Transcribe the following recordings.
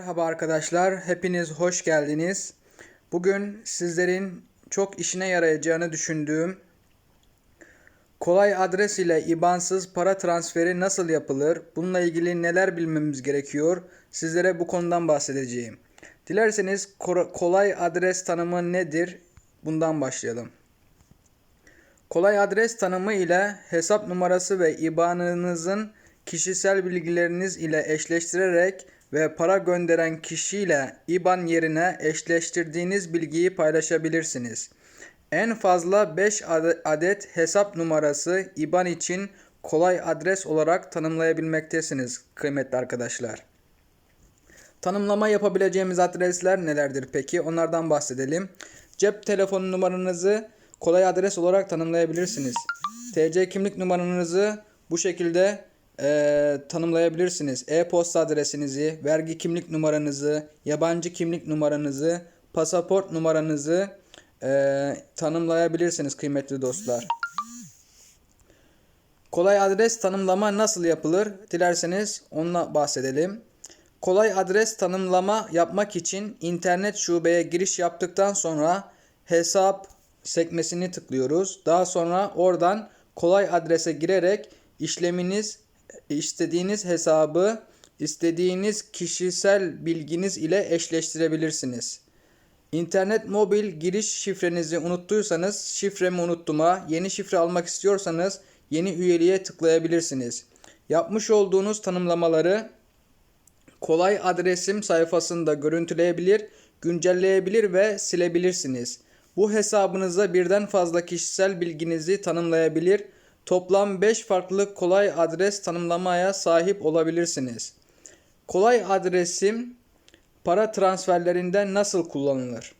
Merhaba arkadaşlar, hepiniz hoş geldiniz. Bugün sizlerin çok işine yarayacağını düşündüğüm kolay adres ile IBAN'sız para transferi nasıl yapılır? Bununla ilgili neler bilmemiz gerekiyor? Sizlere bu konudan bahsedeceğim. Dilerseniz kolay adres tanımı nedir? Bundan başlayalım. Kolay adres tanımı ile hesap numarası ve IBAN'ınızın kişisel bilgileriniz ile eşleştirerek ve para gönderen kişiyle IBAN yerine eşleştirdiğiniz bilgiyi paylaşabilirsiniz. En fazla 5 adet hesap numarası IBAN için kolay adres olarak tanımlayabilmektesiniz kıymetli arkadaşlar. Tanımlama yapabileceğimiz adresler nelerdir peki? Onlardan bahsedelim. Cep telefonu numaranızı kolay adres olarak tanımlayabilirsiniz. TC kimlik numaranızı bu şekilde e, tanımlayabilirsiniz. E-posta adresinizi, vergi kimlik numaranızı, yabancı kimlik numaranızı, pasaport numaranızı e, tanımlayabilirsiniz kıymetli dostlar. Kolay adres tanımlama nasıl yapılır? Dilerseniz onunla bahsedelim. Kolay adres tanımlama yapmak için internet şubeye giriş yaptıktan sonra hesap sekmesini tıklıyoruz. Daha sonra oradan kolay adrese girerek işleminiz istediğiniz hesabı istediğiniz kişisel bilginiz ile eşleştirebilirsiniz. İnternet mobil giriş şifrenizi unuttuysanız şifremi unuttuma, yeni şifre almak istiyorsanız yeni üyeliğe tıklayabilirsiniz. Yapmış olduğunuz tanımlamaları kolay adresim sayfasında görüntüleyebilir, güncelleyebilir ve silebilirsiniz. Bu hesabınıza birden fazla kişisel bilginizi tanımlayabilir, toplam 5 farklı kolay adres tanımlamaya sahip olabilirsiniz. Kolay adresim para transferlerinde nasıl kullanılır?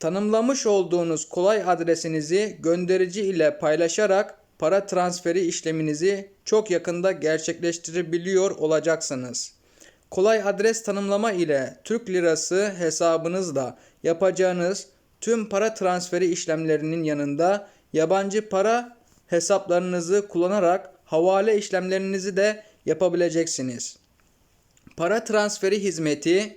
Tanımlamış olduğunuz kolay adresinizi gönderici ile paylaşarak para transferi işleminizi çok yakında gerçekleştirebiliyor olacaksınız. Kolay adres tanımlama ile Türk lirası hesabınızda yapacağınız tüm para transferi işlemlerinin yanında yabancı para hesaplarınızı kullanarak havale işlemlerinizi de yapabileceksiniz. Para transferi hizmeti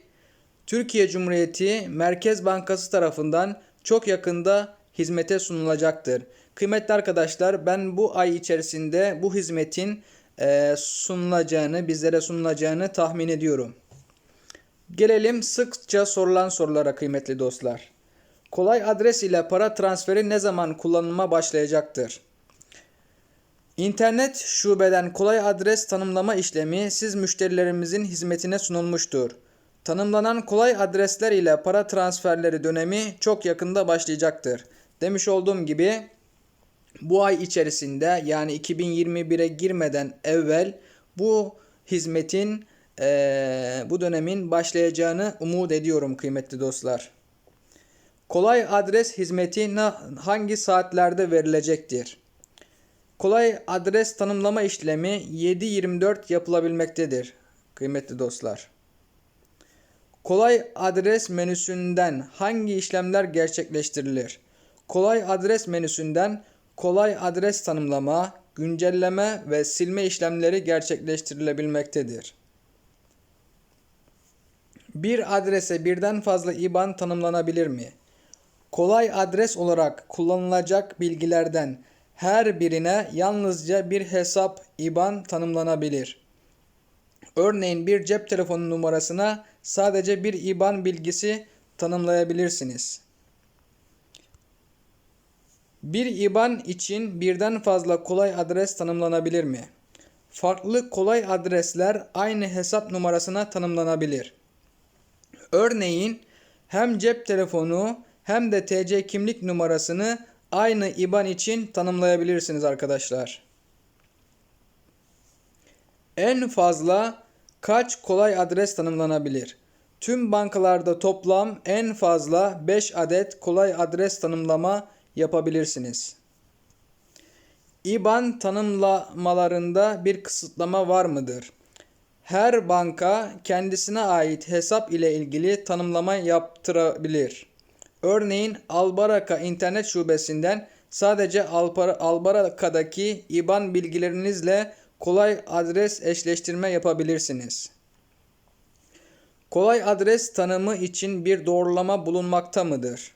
Türkiye Cumhuriyeti Merkez Bankası tarafından çok yakında hizmete sunulacaktır. Kıymetli arkadaşlar ben bu ay içerisinde bu hizmetin e, sunulacağını, bizlere sunulacağını tahmin ediyorum. Gelelim sıkça sorulan sorulara kıymetli dostlar. Kolay adres ile para transferi ne zaman kullanıma başlayacaktır? İnternet şubeden kolay adres tanımlama işlemi siz müşterilerimizin hizmetine sunulmuştur. Tanımlanan kolay adresler ile para transferleri dönemi çok yakında başlayacaktır. Demiş olduğum gibi bu ay içerisinde yani 2021'e girmeden evvel bu hizmetin e, bu dönemin başlayacağını umut ediyorum kıymetli dostlar. Kolay adres hizmeti hangi saatlerde verilecektir? Kolay adres tanımlama işlemi 7-24 yapılabilmektedir kıymetli dostlar. Kolay adres menüsünden hangi işlemler gerçekleştirilir? Kolay adres menüsünden kolay adres tanımlama, güncelleme ve silme işlemleri gerçekleştirilebilmektedir. Bir adrese birden fazla IBAN tanımlanabilir mi? Kolay adres olarak kullanılacak bilgilerden her birine yalnızca bir hesap IBAN tanımlanabilir. Örneğin bir cep telefonu numarasına sadece bir IBAN bilgisi tanımlayabilirsiniz. Bir IBAN için birden fazla kolay adres tanımlanabilir mi? Farklı kolay adresler aynı hesap numarasına tanımlanabilir. Örneğin hem cep telefonu hem de TC kimlik numarasını aynı IBAN için tanımlayabilirsiniz arkadaşlar. En fazla kaç kolay adres tanımlanabilir? Tüm bankalarda toplam en fazla 5 adet kolay adres tanımlama yapabilirsiniz. IBAN tanımlamalarında bir kısıtlama var mıdır? Her banka kendisine ait hesap ile ilgili tanımlama yaptırabilir. Örneğin Albaraka internet şubesinden sadece Albaraka'daki IBAN bilgilerinizle kolay adres eşleştirme yapabilirsiniz. Kolay adres tanımı için bir doğrulama bulunmakta mıdır?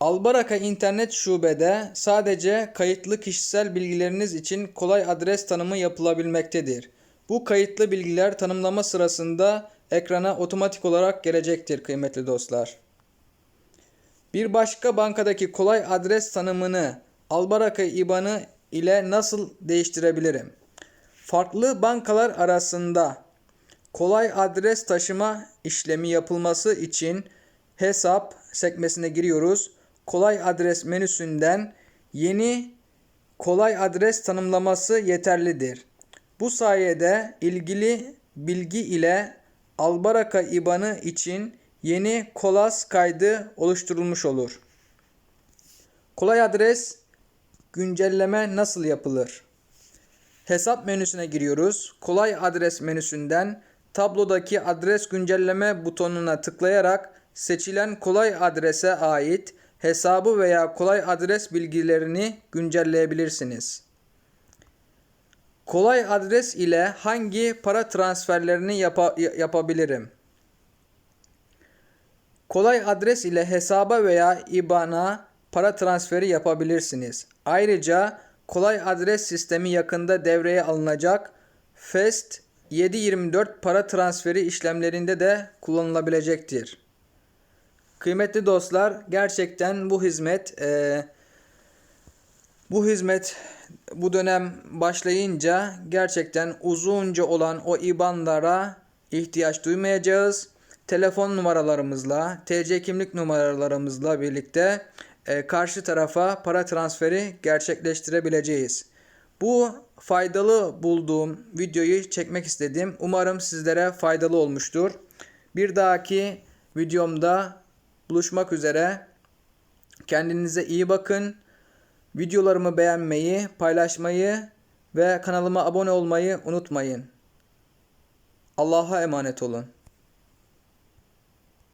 Albaraka internet şubede sadece kayıtlı kişisel bilgileriniz için kolay adres tanımı yapılabilmektedir. Bu kayıtlı bilgiler tanımlama sırasında ekrana otomatik olarak gelecektir kıymetli dostlar. Bir başka bankadaki kolay adres tanımını Albaraka IBAN'ı ile nasıl değiştirebilirim? Farklı bankalar arasında kolay adres taşıma işlemi yapılması için hesap sekmesine giriyoruz. Kolay adres menüsünden yeni kolay adres tanımlaması yeterlidir. Bu sayede ilgili bilgi ile Albaraka IBAN'ı için yeni kolas kaydı oluşturulmuş olur. Kolay adres güncelleme nasıl yapılır? Hesap menüsüne giriyoruz. Kolay adres menüsünden tablodaki adres güncelleme butonuna tıklayarak seçilen kolay adrese ait hesabı veya kolay adres bilgilerini güncelleyebilirsiniz. Kolay adres ile hangi para transferlerini yapa- yapabilirim? Kolay adres ile hesaba veya IBAN'a para transferi yapabilirsiniz. Ayrıca kolay adres sistemi yakında devreye alınacak FEST 724 para transferi işlemlerinde de kullanılabilecektir. Kıymetli dostlar gerçekten bu hizmet e, bu hizmet bu dönem başlayınca gerçekten uzunca olan o IBAN'lara ihtiyaç duymayacağız. Telefon numaralarımızla, TC kimlik numaralarımızla birlikte e, karşı tarafa para transferi gerçekleştirebileceğiz. Bu faydalı bulduğum videoyu çekmek istedim. Umarım sizlere faydalı olmuştur. Bir dahaki videomda buluşmak üzere. Kendinize iyi bakın. Videolarımı beğenmeyi, paylaşmayı ve kanalıma abone olmayı unutmayın. Allah'a emanet olun.